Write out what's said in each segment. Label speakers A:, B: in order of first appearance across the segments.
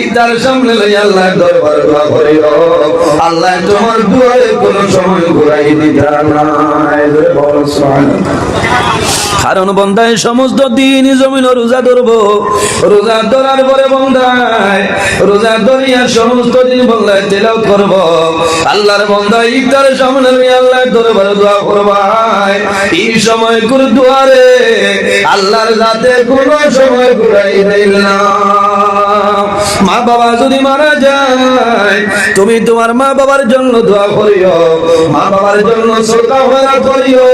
A: ইফতার সামনে আল্লাহ দরবার করিও আল্লাহ তোমার দুয়ারে কোন সময় ঘুরাই দিতা নাই। কারণ বন্ধায় সমস্ত দিন জমিন রোজা ধরবো। রোজা ধরার পরে বন্ধায়, রোজা ধরিয়া সমস্ত দিন বন্ধায় তেলাও করব। আল্লাহর বন্ধায় ইফতারের সামনে লই আল্লাহ দরবারে দোয়া করবাই। এই সময় করে দুয়ারে আল্লাহর যাতে কোনো সময় ঘুরাই দিল না। মা বাবা যদি মারা যায়, তুমি তোমার মা বাবার জন্য দোয়া করিও। মা বাবার জন্য শ্রদ্ধা ভরা করিও।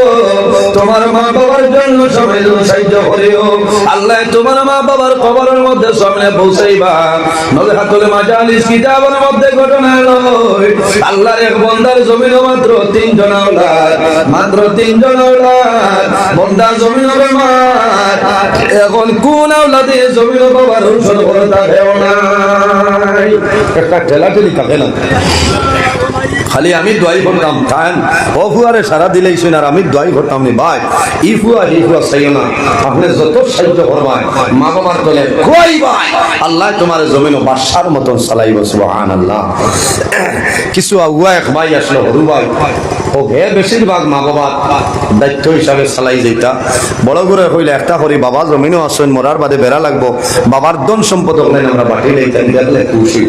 A: তোমার মা বাবার জন্য সবাই সাহায্য করিও। আল্লাহ, তোমার মা বাবার কবরের মধ্যে সামনে পৌঁছাইবা। নলে হাতলে মাজালিস কিতাবের মধ্যে ঘটনা লয় আল্লাহর এক বন্দার জমিন মাত্র তিনজন আওলাদ। মাত্র তিনজন আওলাদ। বন্দা জমিন এখন কোন আওলাদে জমিন বাবার ঔষধ করে থাকেও একটা ঠেলা ঠেলি থাকে না। খালি আমি দোয়াই করতাম কারণ ও ফুয়ারে সারা দিলেই শুন আমি দোয়াই করতাম নি, ভাই। ই ফুয়া ই ফুয়া চাইও না। আপনি যত সাহায্য করবাই, মা বাবার তলে কই ভাই। আল্লাহ তোমার জমিন বাসার মতন চালাইব সুবহান আল্লাহ কিছু আগুয়া এক ভাই আসলো, হরু ভাই। ও হে বেশিরভাগ মা বাবার দায়িত্ব হিসাবে চালাই যেটা বড় হইলে একটা করি বাবা, জমিনও আসেন, মরার বাদে বেড়া লাগবো। বাবার ধন সম্পদ হলে আমরা বাটি লইতেন দেখলে খুশি।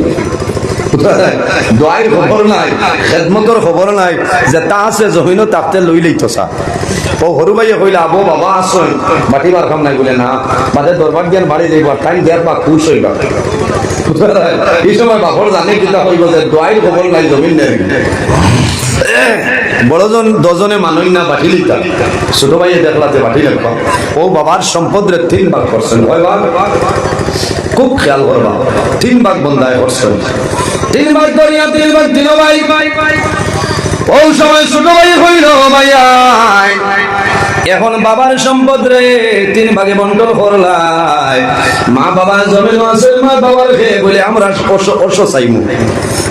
A: খবর নাই, খেদমতর খবর নাই, যে তা আছে জমিন তাতে লই লইতো সা ও সৰু ভাইয়ে কইলে, আবো, বাবা আসুন। বাটিবার কাম নাই বলে, না। বাদে দরবার দিয়ান বাড়ি যাইব টাইম দিয়ার বা খুশ হইবা। এই সময় বাপর জানে কিতা হইব যে দোয়াইর খবর নাই, জমিন নেই। বড়জন দজনে মানুষ না বাটি তা ছোট ভাইয়ে দেখলাতে বাটি লেখা ও বাবার সম্পদ রে তিন ভাগ করছেন। খুব খেয়াল করবা তিন ভাগ বন্ধায় করছেন। তিন ভাগ দরিয়া তিন ভাগ দিল ভাই। ও সময় ছোট ভাই হইল ভাইয়া এখন বাবার সম্পদ রে, তিন ভাগে বন্টন করলাই। মা বাবার জমিন আছে, মা বাবার খেয়ে বলে আমরা অশ্ব চাইমু।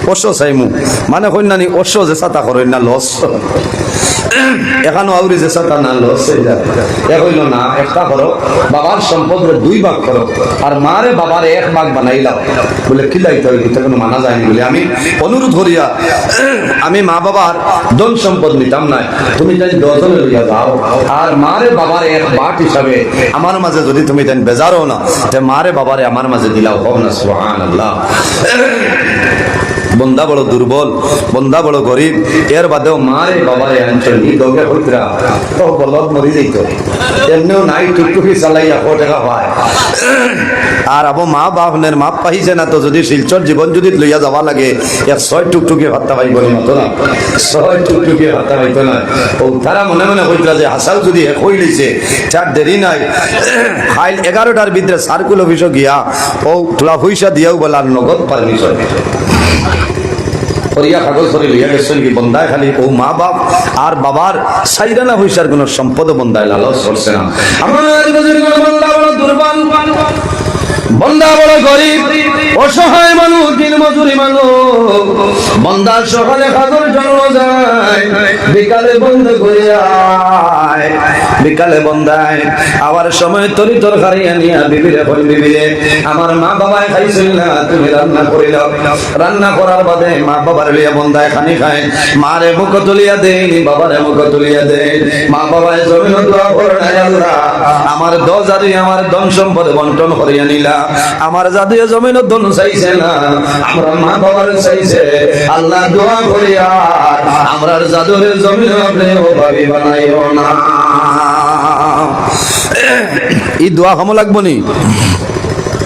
A: অশ্ব চাইমু। মানে কন্যানি অশ্ব যে চাতা করেন না, লস। এখানো আউরি যে চাতা না লস এ হইল না, একটা করো, বাবার সম্পদ দুই ভাগ করো, আর মারে বাবার এক ভাগ বানাইলাও বলে, কি লাইতে হয়? এটা কোনো মানা যায়নি বলে আমি অনুরোধ করিয়া, আমি মা বাবার ধন সম্পদ নিতাম নাই তুমি জানি দশজনে লইয়া যাও। আর মারে বাবার এক বাট হিসাবে, আমার মাঝে যদি তুমি দেন বেজারও না, তে মারে বাবারে আমার মাঝে দিলাও হোক না সুহান আল্লাহ বন্দা বড় দুর্বল, বন্দা বড় গরিব। এর বাদেও মারে আনছেন ই দগে হইতরা তো বলদ মরি এমনিও নাই, টুকটুকি চালাইয়া কো টাকা পায়। আর আবো মা বাপনের মাপ পাইছে না তো যদি শিলচর জীবন যদি লইয়া যাওয়া লাগে এক ছয় টুকটুকি ভাত্তা পাইব মতো না ছয় টুকটুকি ভাত্তা পাইতো না। ও তারা মনে মনে কইতরা যে হাসাল যদি এক হই লইছে চার দেরি নাই, খাইল এগারোটার ভিতরে সার্কুল অফিসে গিয়া ও তোলা পয়সা দিয়াও বলার নগদ পারমিশন করিয়া কাগজ করে লইয়া গেছেন কি বন্দায় খালি ও মা বাপ আর বাবার সাইরানা হইসার কোন সম্পদ বন্দায় লালস করছে না বন্দা বড় গরিব, অসহায় মানুষ দিন মজুরি মানুষ। বন্দা সকালে খাদর জন্ম যায়, বিকালে বন্ধ করে বিকালে বন্দায় আবার সময় তরি তরকারি আনিয়া বিবিরে বল বিবিরে। আমার মা বাবাই খাইছিল না, তুমি রান্না করিলাও রান্না করার বাদে মা বাবার লিয়া বন্দায় খানি খায়। মারে মুখ তুলিয়া দেন বাবারে মুখ তুলিয়া দেন মা বাবায় জমিন দোয়া করে আল্লাহ। আমার দশ আমার ধন সম্পদ বন্টন করিয়া নিলা আমার জাতীয় জমিন ধন চাইছে না। আমরা মা বাবার চাইছে। আল্লাহ দোয়া করিয়া আমরার জাদুর জমিন আপনি অভাবী বানাইও না। এই দোয়া কম লাগবো নি?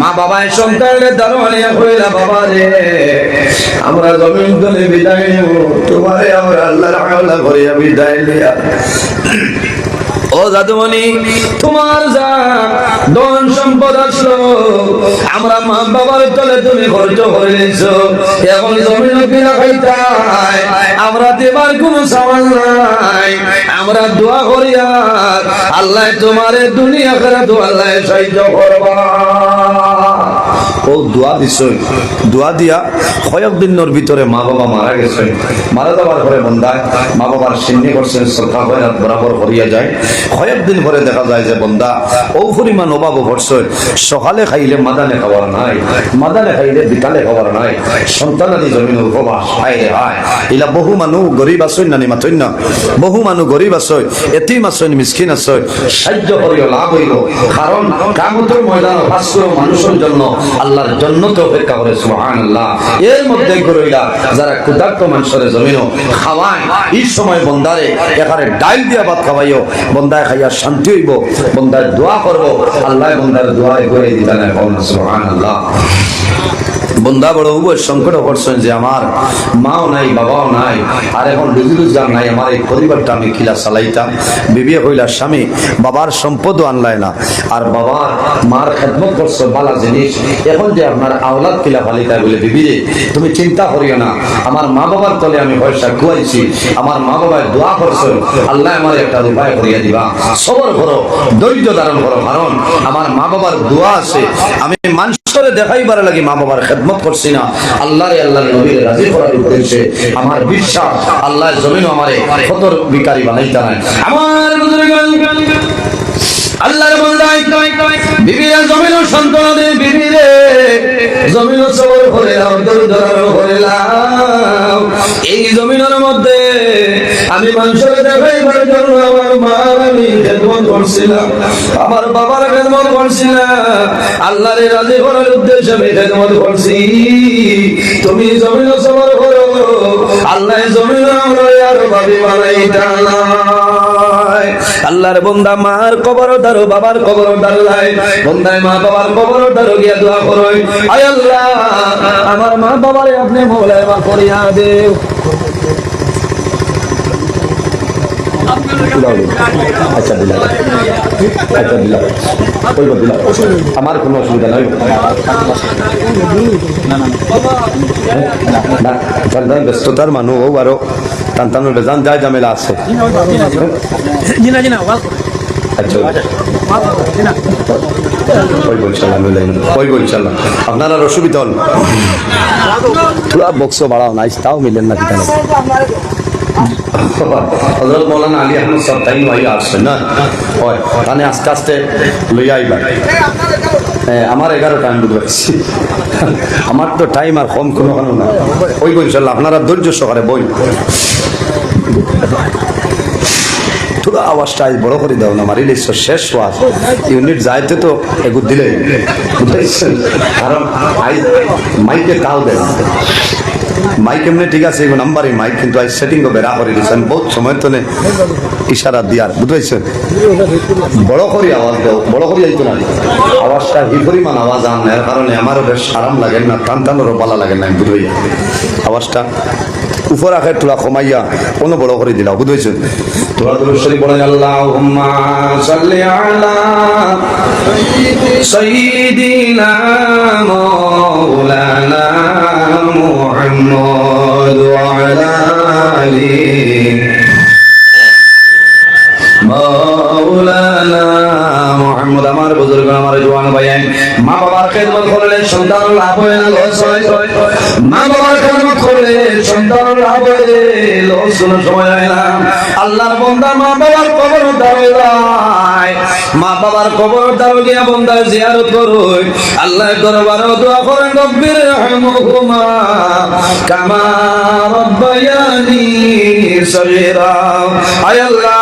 A: মা বাবায় সন্তানের দারোয়ানে কইলা, বাবা রে, আমরা জমিন ধরে বিদায় নেব। তোমারে আমরা আল্লাহর হাওলা করিয়া বিদায় নিয়া ও দাদুমণি তোমার যা ধন সম্পদ আসলো, আমরা মা বাবার তলে তুমি খরচ করে নিছো এখন জমিন কিনা খাইতাই আমরা দেবার কোনো সামাল নাই। আমরা দোয়া করি আল্লাহ তোমারে দুনিয়া করে দোয়াল্লাহ সাহায্য করবা। ও দোয়া দোয়া দিয়া কয়েক দিনের ভিতরে মা বাবা মারা গেছে। মারা যাওয়ার পরে বন্দায় মা বাবার সিন্নি করছেন শ্রদ্ধা বরাবর যায়। কয়েক দিন পরে দেখা যায় যে বন্দা ও পরিমাণ অভাব ঘটছে। সকালে খাইলে মাদানে নাই, মাদানে খাইলে বিকালে নাই। সন্তানাদি জমিন উপবাস, হায় হায়। বহু মানুহ গরিব আসই নানি মাথই না বহু মানুহ গরিব আসই এতিম আসই মিসকিন আসই সাহায্য করিও লাভ হইল কারণ কামতের ময়দান মানুষের জন্য আল্লাহর জন্য তো অপেক্ষা করে সুহান আল্লাহ এর মধ্যে গরইলা যারা ক্ষুধার্ত মানুষের জমিনও খাওয়ায়, এই সময় বন্দারে এখানে ডাইল দিয়া ভাত খাওয়াইও, বন্দায় খাইয়া শান্তি হইব, বন্দায় দোয়া করব, আল্লাহ বন্দার দোয়া করে দিতে সুহান আল্লাহ বন্দা বড় উভয় সংকট করছেন যে আমার মাও নাই, বাবাও নাই, আর এখন রুজি রোজগার নাই, আমার এই পরিবারটা আমি কিলা চালাইতাম। বিবিয়ে কইলা স্বামী, বাবার সম্পদও আনলাই না। আর বাবার মার খেদমত করছ বালা জিনিস। এখন যে আপনার আওলাদ কিলা ফালিতা বলে, বিবি তুমি চিন্তা করিও না। আমার মা বাবার তলে আমি পয়সা খুয়াইছি। আমার মা বাবার দোয়া করছ আল্লাহ আমার একটা উপায় করিয়া দিবা। সবর করো, ধৈর্য ধারণ করো, কারণ আমার মা বাবার দোয়া আছে। আমি মানুষের দেখাইবার লাগে মা বাবার খেদমত করছি না। আল্লাহ আল্লাহ নবীর রাজি করার উদ্দেশ্যে আমার বিশ্বাস আল্লাহ জমিন আমারে কতর বিকারি বানাইতে নাই আমার আল্লাহর বিবিরা জমিন সন্তানদের বিবিরে জমিন সবর ধরার করে এই জমিনের মধ্যে আমি মানুষের দেখাইবার জন্য আমার মার আমি আমার বাবার খেদমত করছিলাম। আল্লাহর রাজি করার উদ্দেশ্যে আমি খেদমত করছি। তুমি জমিন সবর করো। আল্লাহ জমিন আর ভাবি আল্লাহর বন্দা মার কবর দারো বাবার কবর দারলাই বন্দায় মা বাবার কবর দারো গিয়া দোয়া করই আয় আল্লাহ, আমার মা বাবারে আপনি মোলায় মা করিয়া দেও। আচ্ছা দিলাম আচ্ছা দিলাম কইব দিলাম আমার কোনো অসুবিধা নাই না ব্যস্ততার মানুষ ও আরও সন্তানের বেজান যায় ঝামেলা আছে আচ্ছা ওই ওই আপনার আর অসুবিধা হল পুরা বক্স বাড়াও নাই তাও মিলেন না হজরত মৌলানা আলী আহমদ সব নয় আসছে না? হয় তাহলে আস্তে আস্তে লইয়া আইবা। হ্যাঁ আমার এগারো টাইম বুঝতে পারছি আমার তো টাইম আর কম কোনো না। ওই বই বলছিলাম আপনারা ধৈর্য সহকারে বই পুরো আওয়াজটা আজ বড় করে দাও না মারিলে শেষ ওয়াজ ইউনিট যাইতে তো এগুলো দিলে কারণ আজ মাইকে তাও দেন। মাইক এমনি ঠিক আছে, এগুলো নাম্বারই মাইক, কিন্তু আজ সেটিং হবে বেড়া করে দিয়েছেন বহুত সময় তো ইশারা দিয়ার বুঝতে বড় করে আওয়াজ দাও, বড় করে যাইতো না। আওয়াজটা হি পরিমাণ আওয়াজ আন, এর কারণে আমারও বেশ আরাম লাগে না, টান টানেরও পালা লাগে না বুঝাই। আওয়াজটা উপর আখে তোলা কমাইয়া কোনো বড় করে দিলা বুঝেছেন তোরা তোর শরীফ বলেন, আল্লাহুম্মা আমার বুজুর্গ, আমার জওয়ান ভাই মা বাবার খেদমত করলে সন্তান লাভ হয় না মা বাবার খেদমত করলে সময় হয় আল্লাহর বান্দা মা বাবার কবর দাঁড়ায় মা বাবার কবর দাঁড়ো গিয়া বন্দা জিয়ারত করুই আল্লাহ দরবার দোয়া করেন রব্বির রহমহুমা কামা রব্বায়ানি সগীরা। আয় আল্লাহ,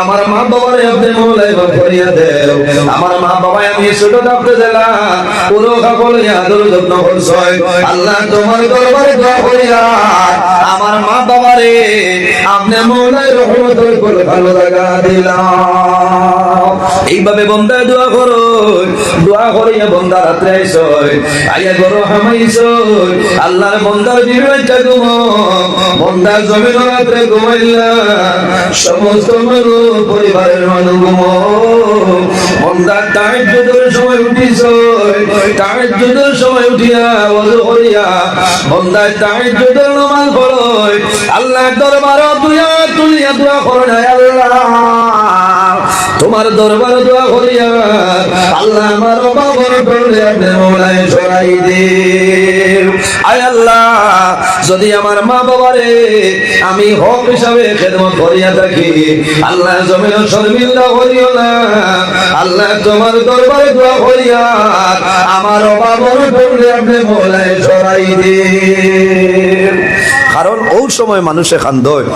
A: আমার মা বাবার আপনি মোলাই করিয়া দেও আমার মা বাবা আমি ছোট থাকতে দিলাম, পুরো সকল আদর যত্ন করছয় আল্লাহ তোমার দরবারে দোয়া করিয়া, আমার মা বাবারে আপনি মোলাই রহমত করে ভালো লাগা দিলাম। এইভাবে বন্দায় দোয়া করো, দোয়া করিয়া বন্দা রাত্রে আইয়া করো হামাইছ আল্লাহর বন্দার জীবনটা ঘুম, বন্দার জমিন রাত্রে সমস্ত পরিবারের মানুষ ঘুম। যুদ্ধের সময় উঠিস টাইট যুদ্ধের সময় উঠিয়া ওযু করিয়া বন্দার টাইট যুদ্ধের আল্লাহ দরবার তুইয়া তুলিয়া দোয়া করো আল্লাহ। তোমার দরবার দোয়া করিয়া আল্লাহ আমার বাবার করে আপনি মৌলায় ছড়াই দে আয় আল্লাহ, যদি আমার মা বাবারে আমি হক হিসাবে খেদমত করিয়া থাকি, আল্লাহ জমিন শর্মিন্দা করিও না। আল্লাহ তোমার দরবারে দোয়া করিয়া আমার বাবার করে আপনি মৌলায় ছড়াই দে কারণ ওই সময় মানুষে খান্দয়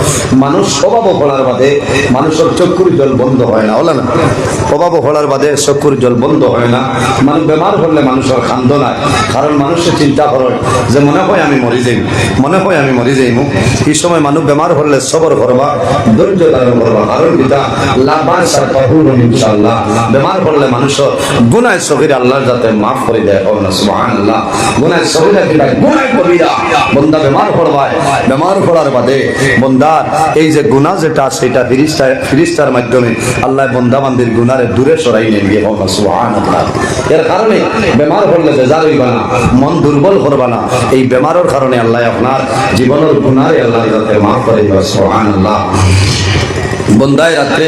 A: মানুষ স্বভাব ফলার বাদে মানুষের চক্ষুর জল বন্ধ হয় না হলো না? স্বভাব ফলার বাদে চক্ষুর জল বন্ধ হয় না। মানুষ বেমার হলে মানুষের খান্দ নাই কারণ মানুষের চিন্তা করে যে মনে হয় আমি মরি যাই মনে হয় আমি মরি যাইমু। এই সময় মানুষ বেমার হলে সবর করবা, ধৈর্য ধারণ করবা। কারণ পিতা সারপাহুর ইনশাআল্লাহ। বেমার হলে মানুষের গুনায় সগির আল্লাহ যাতে মাফ করে দেয় সুবহানাল্লাহ। গুনায় কিবা গুনায় কবিরা বন্দা বেমার পড়বায় বেমার পড়ার বাদে বন্দার এই যে গুণা যেটা সেটা ফিরিস্তা ফিরিস্তার মাধ্যমে আল্লাহ বন্দা গুণারে দূরে সরাই নিয়ে গিয়ে এর কারণে বেমার পড়লে বেজার হইবা না মন দুর্বল করবা না। এই বেমারের কারণে আল্লাহ আপনার জীবনের গুণারে আল্লাহ মাফ করে সোহান সুবহানাল্লাহ। বন্দায় রাত্রে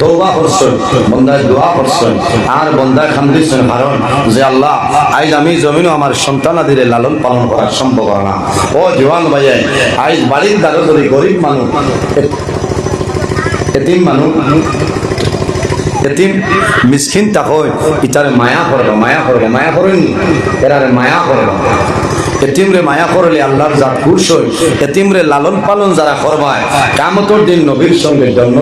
A: তৌবা করছেন, বন্দায় দোয়া করছেন। আর বন্দায় খান্দিছেন কারণ যে আল্লাহ, আইজ আমি জমিনও আমার সন্তানাদিরে লালন পালন করা সম্ভব না। ও জোয়ান ভাইয়াই আইজ বাড়ির দ্বারা যদি গরিব মানুষ এতিম মানুষ এতিম মিসকিন তাকয় ইতারে মায়া করব মায়া করব, মায়া করেননি এরারে মায়া করব। এতিমরে মায়া করলে আল্লাহর যা খুশ হয়। এতিমরে লালন পালন যারা করবায় কামতর দিন নবীর সঙ্গে জন্ম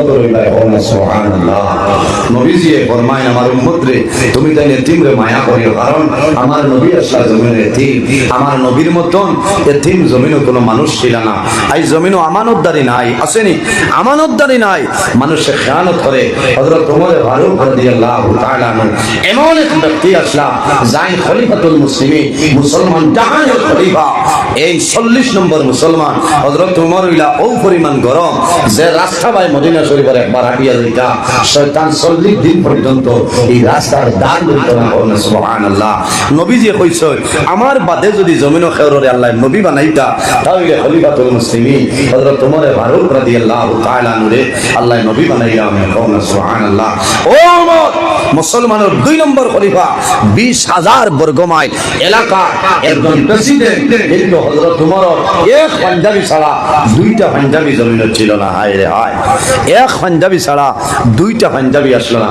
A: নবীজি ফরমায়, আমার উম্মত রে তুমি তাই এতিমরে মায়া করিও, কারণ আমার নবী আসলা জমিনের এতিম। আমার নবীর মতন এতিম জমিনও কোনো মানুষ ছিল না। এই জমিনও আমানতদারি নাই, আসেনি। আমানতদারি নাই। মানুষে খেয়ানত করে। হযরত ওমর ফারুক রাদিয়াল্লাহু তাআলা এমন এক ব্যক্তি আসলা যাই খলিফাতুল মুসলিমিন, মুসলমান জাহানের খলিফা। এই 40 নম্বর মুসলমান, হযরত ওমর ইলা ও পরিমাণ গরম। যে রাস্তা বাই মদিনা শরীফের একবার হাঁটিয়া যাইতা শয়তান 40 দিন পর্যন্ত এই রাস্তার দান দিত না বলেন সুবহানাল্লাহ। নবীজি কইছে, আমার বাদে যদি জমিনও খেররে আল্লাহ নবী বানাইতা, তাহলে খলিফাতুল মুসলিমিন, হযরত ওমর ফারুক রাদিয়াল্লাহু তাআলা নুরে আল্লাহ নবী বানাইয়া আমি কওনা সুবহানাল্লাহ। ও ওমর মুসলমানের দুই নম্বর খলিফা, বিশ হাজার বর্গমাইল এলাকা একজন প্রেসিডেন্ট এক পাঞ্জাবি ছাড়া দুইটা পাঞ্জাবি জমিন ছিল না। হায় রে হায়। এক পাঞ্জাবি ছাড়া দুইটা পাঞ্জাবি আসলো না।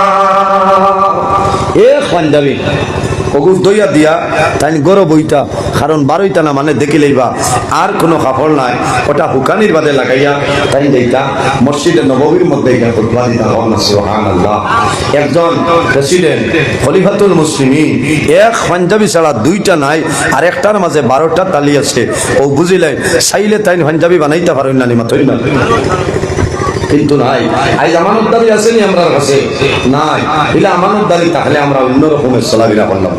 A: পাঞ্জাবি। অগুর দইয়া দিয়া তাই গরো বইটা কারণ বারোইটা না মানে দেখি লইবা, আর কোনো কাপড় নাই। ওটা হুকানির বাদে লাগাইয়া তাই দেইতা, মসজিদে নববীর মধ্যে একজন প্রেসিডেন্ট, খলিফাতুল মুসলিমিন, এক পাঞ্জাবি ছাড়া দুইটা নাই, আর একটার মাঝে বারোটা তালি আছে। ও বুঝিলে, চাইলে তাই পাঞ্জাবি বানাইতে পারেন না নিমা না। কিন্তু নাই। আজ আমানত আমানতদারি আসেনি আমরা কাছে? নাই। এটা আমানতদারি তাহলে আমরা অন্য রকমের চলাফেরা করলাম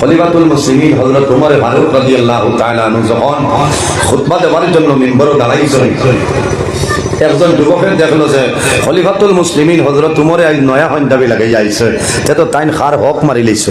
A: খলিফাতুল মুসলিমিন হযরত ওমর ফারুক রাদিয়াল্লাহু তাআলা আনহু যখন খুতবা দেওয়ার জন্য মিম্বরে দাঁড়াইছেন একজন যুবকের দেখল যে খলিফাতুল মুসলিমিন হযরত উমরে আজ নয়া পাঞ্জাবি লাগাই যাইছে তে তো তাইন খার হক মারি লইছে।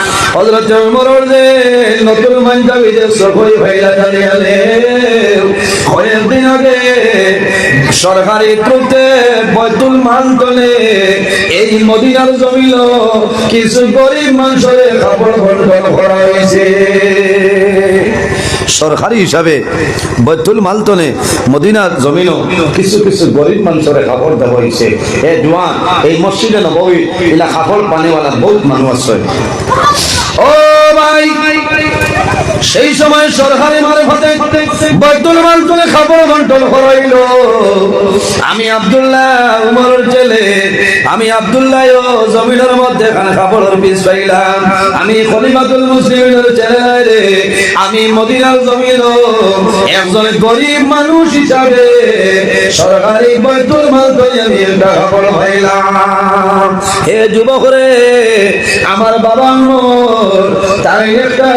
A: যে সরকারি বৈতুল মাল তোলে, এই মদিনার জমিল কিছু গরিব মানুষের কাপড় বন্টন করা হয়েছে। সরকারি হিসাবে বৈতুল মালতনে মদিনার জমিনও কিছু কিছু গরিব মানুষের কাপড় দেওয়া হয়েছে। এ জোয়ান, এই মসজিদে নবী ইলা কাপড় পানিওয়ালা বহুত মানুষ আছে। সেই সময় সরকারি মারফতে বৈতুল মাল তুলে খাবার বন্টন করাইল। আমি আব্দুল্লাহ উমরের ছেলে আমি আব্দুল্লাহ জমিনের মধ্যে খাবারের পিস পাইলাম। আমি খলিফাতুল মুসলিমের ছেলে আমি মদিনার জমিন একজন গরিব মানুষ হিসাবে সরকারি বৈতুল মাল আমি আমার বাবা তাই একটা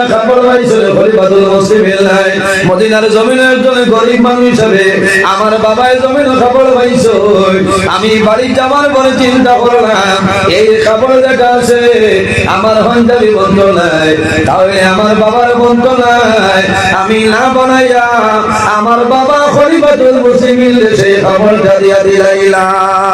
A: মুসলিমের নাই মদিনার জমিনের একজন গরিব মানুষ হিসাবে আমার বাবাই জমিন খাবার পাইছ আমি বাড়ি যাবার পরে চিন্তা করলাম, এই খাবার দেখা আছে, আমার হন্দাবি বন্ধ নাই, তাহলে আমার বাবার বন্ধ নাই। আমি না বানাইয়া আমার বাবা খলিফাতুল মুসলিমিন সেই খাবারটা দিয়া দিলাইলাম।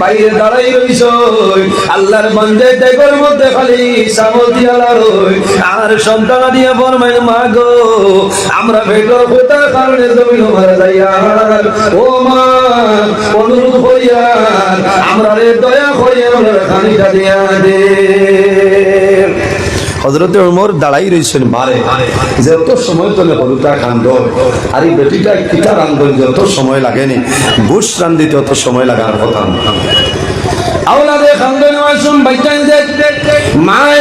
A: বাইরে দাঁড়াই রইছ আল্লাহর বান্দে দেখর মধ্যে খালি সামল দিয়া লাড়ই। আর সন্তান দিয়া ফরমাইল মা গো, আমরা ভেতর কোথার কারণে জমিন মারা যাইয়া ও মা অনুরোধ হইয়া, আমরা রে দয়া হইয়া আমরা খানিটা দিয়া দে। হজরতে উমর দাঁড়াই রয়েছেন মারে। যত সময় তোলে হলুদা কান্দ আর এই বেটিটা কিতা রান্ধন, যত সময় লাগেনি বুশ রান্ধিতে অত সময় লাগার কথা। মায়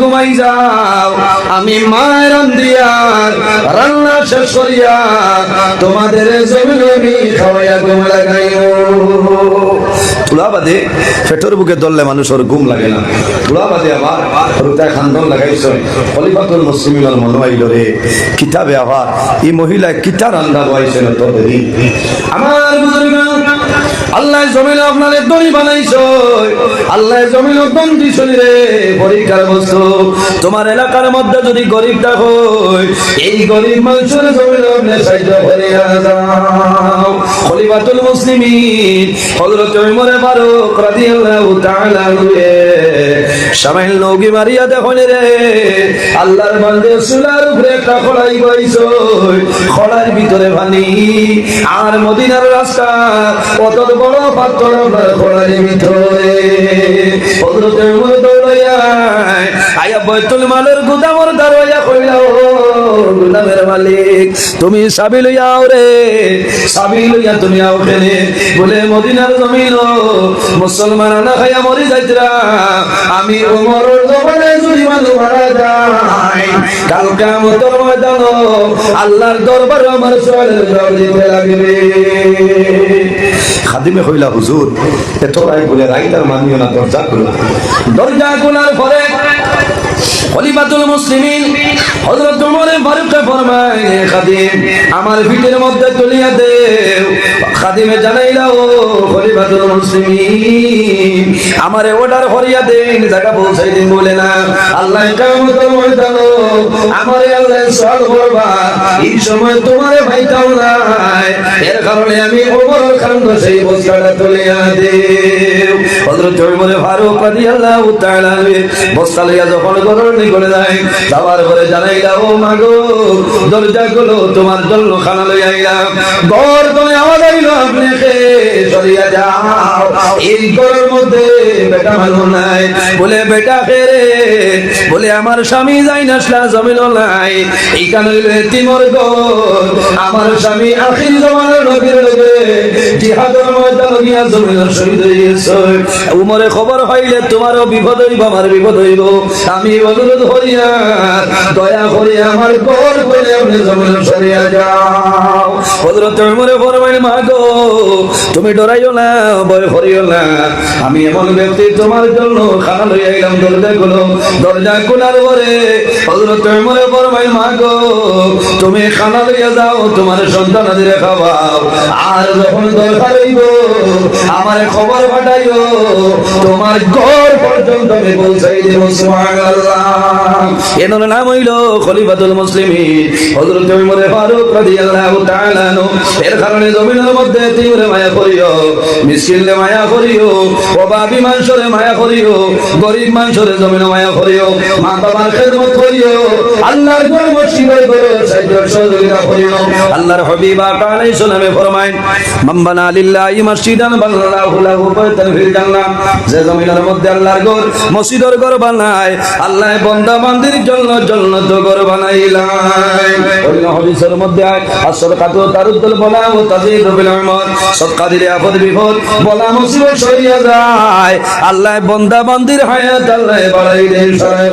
A: ঘুমাই যাও, আমি করিয়া তোমাদের জমিন লাগাইও তুলা বাদে বুকে দললে মানুষের ঘুম লাগে না। বাদে আবার রুতায় খান্দন লাগাইছ। খলিফাতুল মুসলিমিনের মনে আইল রে কিতাবে আবার এই মহিলা কিতা রান্দা বয়সে না তো আমার বুজুর্গ আল্লাহ জমিন আপনার দড়ি বানাইছ। আল্লাহ জমিন বন্দি রে পরীক্ষার বস্তু। তোমার এলাকার মধ্যে যদি গরিব থাকো এই গরিব মানুষের জমিন আপনি সাহায্য করে খলিফাতুল মুসলিমিন হযরত ওমর ফারুক রাদিয়াল্লাহু তাআলা সামাইল নৌকি মারিয়া দেখুন রে, আল্লাহর বান্দে সুলার উপরে একটা খড়াই বইছ। খড়ার ভিতরে পানি আর মদিনার রাস্তা বড় পাথর আমরা খড়ার ভিতরে হযরত মধ্যে আয়া বৈতুল মালের গুদামর দরওয়াজা কইলা ও গুদামের মালিক। তুমি সাবি লইয়া আও রে, সাবি লইয়া তুমি আও কেনে? বলে, মদিনার জমিন মুসলমান না খাইয়া মরি যাইতরা আমি ওমর জমানে মারা যায় কাল ময়দান আল্লাহর আমার সোয়ালের জবাব দিতে খাদিমে কইলা, হুজুর, এত রাই বলে রাইতার মানিও না, দরজা খুলো। দরজা খোলার পরে খলিফাতুল মুসলিমিন হযরত ওমর ফারুক ফরমায় খাদিম, আমার পিঠের মধ্যে তুলিয়া দেও। খাদিম খলিফাতুল মুসলিমিন, আমারে অর্ডার হরিয়া দেন, জায়গা পৌঁছাই দিন বলে না। আল্লাহ আমারে আল্লাহ সওয়াল করবা। এই সময় তোমারে ভাইতাও নাই। এর কারণে আমি ওমর খান সেই বস্তাটা তুলিয়া দেব হযরত ওমর ফারুক রাদিয়াল্লাহু তাআলা বস্তা লইয়া যখন ঘরের করে দেয় যাওয়ার পরে জানাই ও মাগো দরজা গুলো তোমার জন্য খানা লইয়া ঘর তুমি আইলো আপনি সরিয়া যাও। এই ঘরের মধ্যে বেটা ভালো নাই। বলে, বেটা ফেরে। বলে, আমার স্বামী যাই না আসলা জমিল নাই। এই কারণে তিমর আমার স্বামী জমানের নবীর জিহাদের গিয়া জমিনের শহীদ উমরে খবর হইলে তোমারও বিপদ হইব, আমার বিপদ হইব। আমি অনুরোধ হইয়া দয়া করি আমার ঘর করে আপনি জমিনের সরিয়া যাও। হযরত উমরে ফরমাইল, মা তুমি ডরাইও না, ভয় করিও না। আমি এমন ব্যক্তি, তোমার জন্য খানা লইয়া আইলাম দরজা গুলো দরজা খোলার পরে উমরে ফরমাইল, মা গো, তুমি খানা লইয়া যাও, তোমার সন্তানাদের খাওয়াও আর যখন দরকার হইব, আমার খবর পাঠাইও। তোমার ঘর পর্যন্ত আমি পৌঁছাই দেব, সুবহানাল্লাহ। এর নাম হইল খলিফাতুল মুসলিমিন। হযরত ওমর ফারুক রাদিয়াল্লাহু তাআলা এর কারণে জমিনের মধ্যে তিমরে মায়া করিও মিসকিনলে মায়া করিও, অভাবী মানুষরে মায়া করিও, গরিব মানুষরে জমিনে মায়া করিও, মা বাবার খেদমত করিও, আল্লাহর ঘর মসজিদে করো সাহায্য সহযোগিতা করিও। আল্লাহর হাবিব আলাইহিস সালামে ফরমায়েন, মান বানা লিল্লাহি মসজিদান বানাল্লাহু লাহু বাইতান ফিল জান্নাহ। যে জমিনের মধ্যে আল্লাহর ঘর ঘর বানায় আল্লাহ বান্দা বান্দির জন্য জান্নাত ঘর হাদিসের মধ্যে আসর কাতু বলা ও বিল দিলে আপদ বিপদ বলা মুসিবত যায়। আল্লাহ বন্দা বান্দির হায়াত আল্লাহ বাড়াইলেন সরাই